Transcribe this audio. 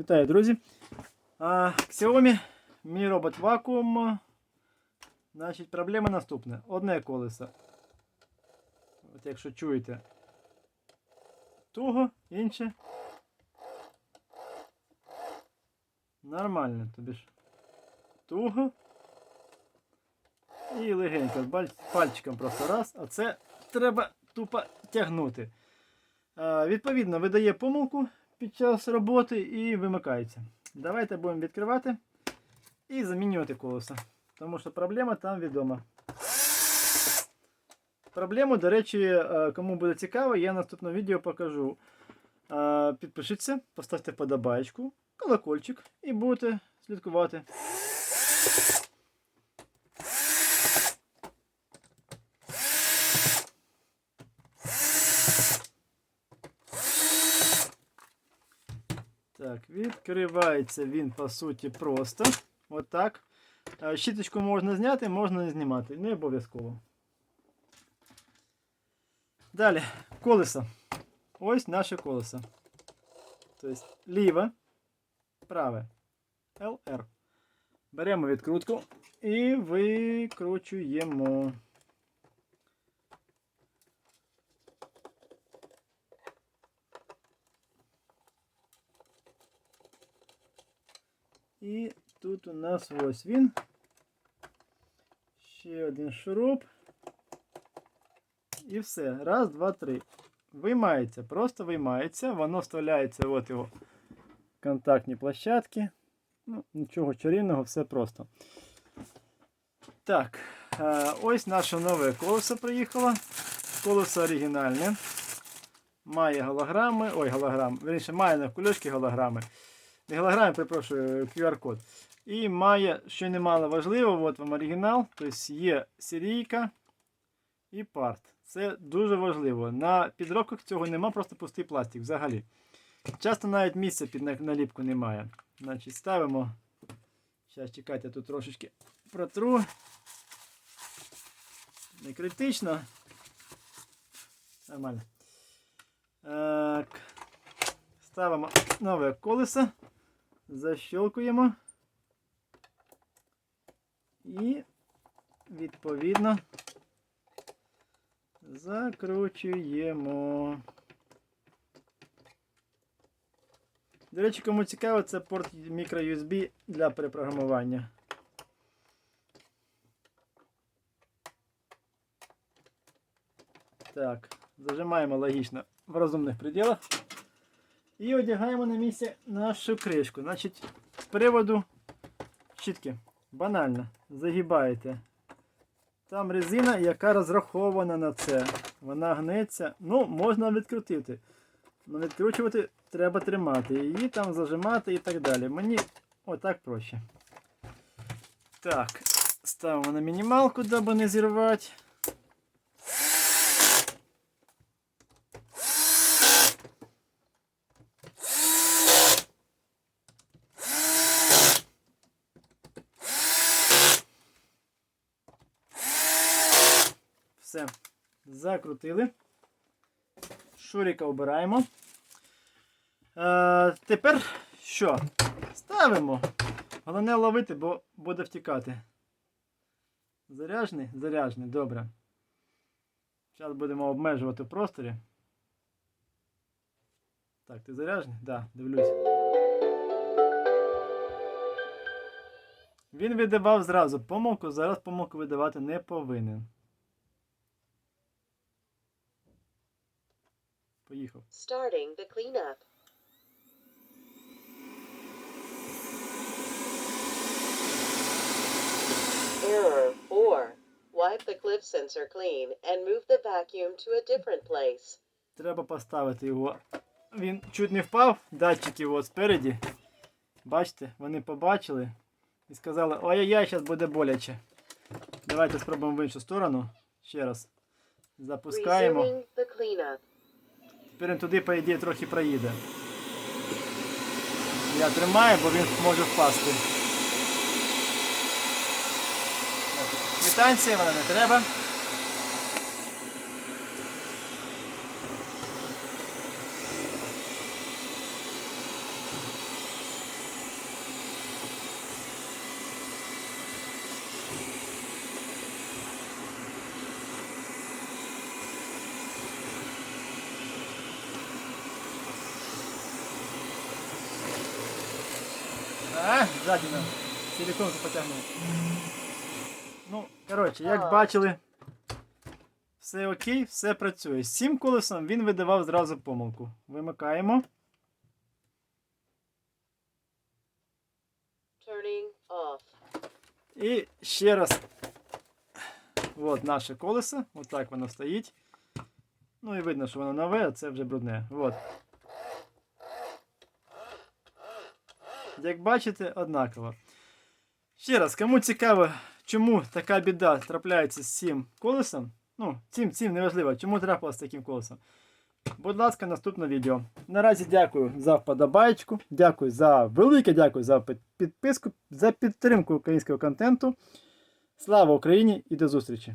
Вітаю, друзі. Xiaomi Mi Robot Vacuum. Значить, проблема наступна. Одне колесо. От якщо чуєте. Туго, інше. Нормально, тобі ж. Туго. І легенько, пальчиком просто раз, а це треба тупо тягнути. Відповідно, видає помилку під час роботи і вимикається. Давайте будемо відкривати і замінювати колесо. Тому що проблема там відома. Проблему, до речі, е, кому буде цікаво, я в відео покажу. Е, Підпишіться, поставте подобаєчку, колокольчик і будете слідкувати. Так, відкривається він по суті просто. Отак. Е, Щіточку можна зняти, можна не знімати. Не обов'язково. Далі, колесо. Ось наше колесо. Тобто ліве, праве. LR. Беремо відкрутку і викручуємо. І тут у нас ось він. Ще один шуруп. І все. Раз, два, три. Виймається, просто виймається. Воно вставляється от його контактні площадки. Ну, Нічого чарівного, все просто. Так, е, ось наше нове колесо приїхало. Колесо оригінальне. Має голограми. Ой, голограм. Верніше, має на кульочки голограми. Голограми, перепрошую, QR-код. І має, що немало важливо, от вам оригінал. Тобто є серійка і парт. Це дуже важливо. На підробках цього нема, просто пустий пластик взагалі. Часто навіть місця під наліпку немає. Значить, ставимо. Зараз чекайте, тут трошечки протру. Не критично. Нормально. Так. Ставимо нове колесо. Защелкуємо. І відповідно закручуємо. До речі, кому цікаво, це порт microUSB для перепрограмування. Так, зажимаємо логічно в розумних пределах. І одягаємо на місце нашу кришку. Значить, з приводу щітки. Банально. Загибаєте. Там резина, яка розрахована на це. Вона гнеться. Ну, можна відкрутити. Але відкручувати треба тримати. Її там зажимати і так далі. Мені отак проще. Так, ставимо на мінімалку, даби не зірвати. Все. Закрутили. Шуріка обираємо. Е, тепер що? Ставимо. Головне ловити, бо буде втікати. Заряжений? Заряжений, добре. Зараз будемо обмежувати в просторі. Так, ти заряджений? Так, да, дивлюсь. Він видавав зразу помилку, зараз помилку видавати не повинен. Поїхав. Starting the cleanup. Error 4. Wipe the cliff sensor clean and move the vacuum to a different place. Треба поставити його. Він чуть не впав, датчики от спереді. Бачите, вони побачили і сказали, ой-яй-яй, зараз буде боляче. Давайте спробуємо в іншу сторону. Ще раз. Запускаємо. Він туди, по ідеї, трохи проїде. Я тримаю, бо він може впасти. Квитанція, вона не треба. А, жадіна. Силиконку потягнув. Ну, коротше, як бачили, все окей, все працює. З цим колесом він видавав зразу помилку. Вимикаємо. І ще раз. От наше колесо. Отак воно стоїть. Ну і видно, що воно нове, а це вже брудне. От. Як бачите, однаково. Ще раз, кому цікаво, чому така біда трапляється з цим колесом. Ну, цим, цим неважливо, чому трапилось з таким колесом. Будь ласка, наступне відео. Наразі дякую за вподобайку, дякую за велике дякую за підписку, за підтримку українського контенту. Слава Україні і до зустрічі!